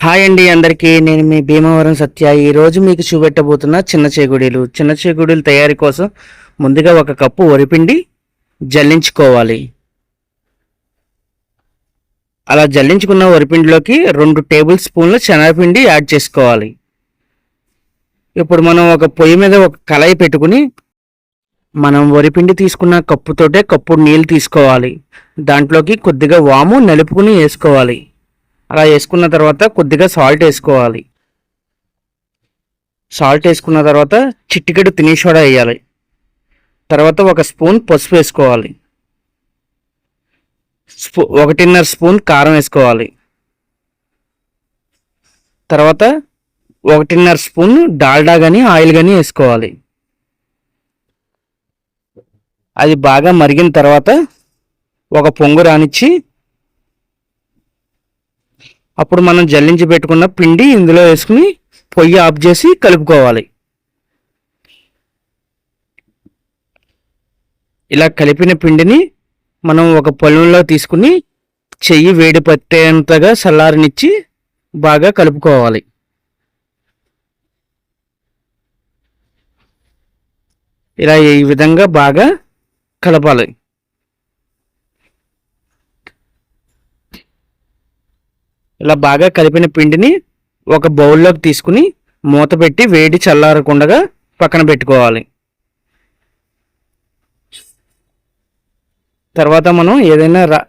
Hi అండి అందరికీ నేను మీ భీమవరం సత్య. ఈరోజు మీకు చూపెట్టబోతున్న చిన్న చేగుడీలు. చిన్న చేగుడీలు తయారీ కోసం ముందుగా ఒక కప్పు వరిపిండి జల్లించుకోవాలి. అలా జల్లించుకున్న వరిపిండిలోకి రెండు టేబుల్ స్పూన్లు శనగపిండి యాడ్ చేసుకోవాలి. ఇప్పుడు మనం ఒక పొయ్యి మీద ఒక కళాయి పెట్టుకుని మనం వరిపిండి తీసుకున్న కప్పుతోటే కప్పు నీళ్ళు తీసుకోవాలి. దాంట్లోకి కొద్దిగా వాము నలుపుకుని వేసుకోవాలి. అలా వేసుకున్న తర్వాత కొద్దిగా సాల్ట్ వేసుకోవాలి. సాల్ట్ వేసుకున్న తర్వాత చిట్టికెడు తిని సోడా వేయాలి. తర్వాత ఒక స్పూన్ పసుపు వేసుకోవాలి. స్పూ ఒకటిన్నర స్పూన్ కారం వేసుకోవాలి. తర్వాత ఒకటిన్నర స్పూన్ డాల్డా కానీ ఆయిల్ కానీ వేసుకోవాలి. అది బాగా మరిగిన తర్వాత ఒక పొంగు రానిచ్చి అప్పుడు మనం జల్లించి పెట్టుకున్న పిండి ఇందులో వేసుకుని పొయ్యి ఆఫ్ చేసి కలుపుకోవాలి. ఇలా కలిపిన పిండిని మనం ఒక పొలంలో తీసుకుని చెయ్యి వేడి పట్టేంతగా చల్లారనిచ్చి బాగా కలుపుకోవాలి. ఇలా ఈ విధంగా బాగా కలపాలి. ఇలా బాగా కలిపిన పిండిని ఒక బౌల్లోకి తీసుకుని మూత పెట్టి వేడి చల్లారకుండా పక్కన పెట్టుకోవాలి. తర్వాత మనం ఏదైనా రా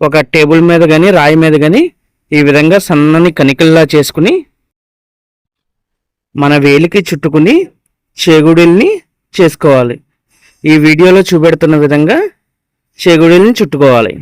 ఒక టేబుల్ మీద కానీ రాయి మీద కానీ ఈ విధంగా సన్నని కణికల్లా చేసుకుని మన వేలికి చుట్టుకుని చేగుడిల్ని చేసుకోవాలి. ఈ వీడియోలో చూపెడుతున్న విధంగా చేగుడిల్ని చుట్టుకోవాలి.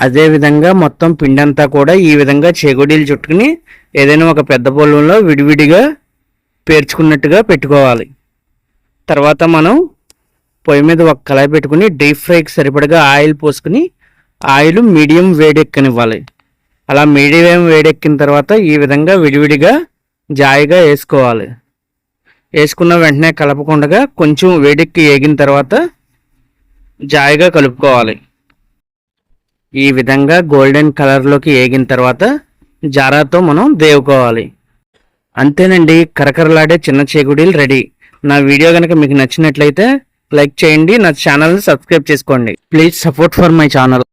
అదే విధంగా మొత్తం పిండంతా కూడా ఈ విధంగా చేగొడీలు చుట్టుకుని ఏదైనా ఒక పెద్ద పొలంలో విడివిడిగా పేర్చుకున్నట్టుగా పెట్టుకోవాలి. తర్వాత మనం పొయ్యి మీద ఒక కళాయి పెట్టుకుని డీప్ ఫ్రైకి సరిపడగా ఆయిల్ పోసుకుని ఆయిల్ మీడియం వేడెక్కనివ్వాలి. అలా మీడియం వేడెక్కిన తర్వాత ఈ విధంగా విడివిడిగా జాయిగా వేసుకోవాలి. వేసుకున్న వెంటనే కలపకుండా కొంచెం వేడెక్కి ఏగిన తర్వాత జాయిగా కలుపుకోవాలి. ఈ విధంగా గోల్డెన్ కలర్లోకి ఏగిన తర్వాత జారాతో మనం దేవుకోవాలి. అంతేనండి కరకరలాడే చిన్న చేగుడీలు రెడీ. నా వీడియో కనుక మీకు నచ్చినట్లయితే లైక్ చేయండి నా ఛానల్ని సబ్స్క్రైబ్ చేసుకోండి. Please support for my channel.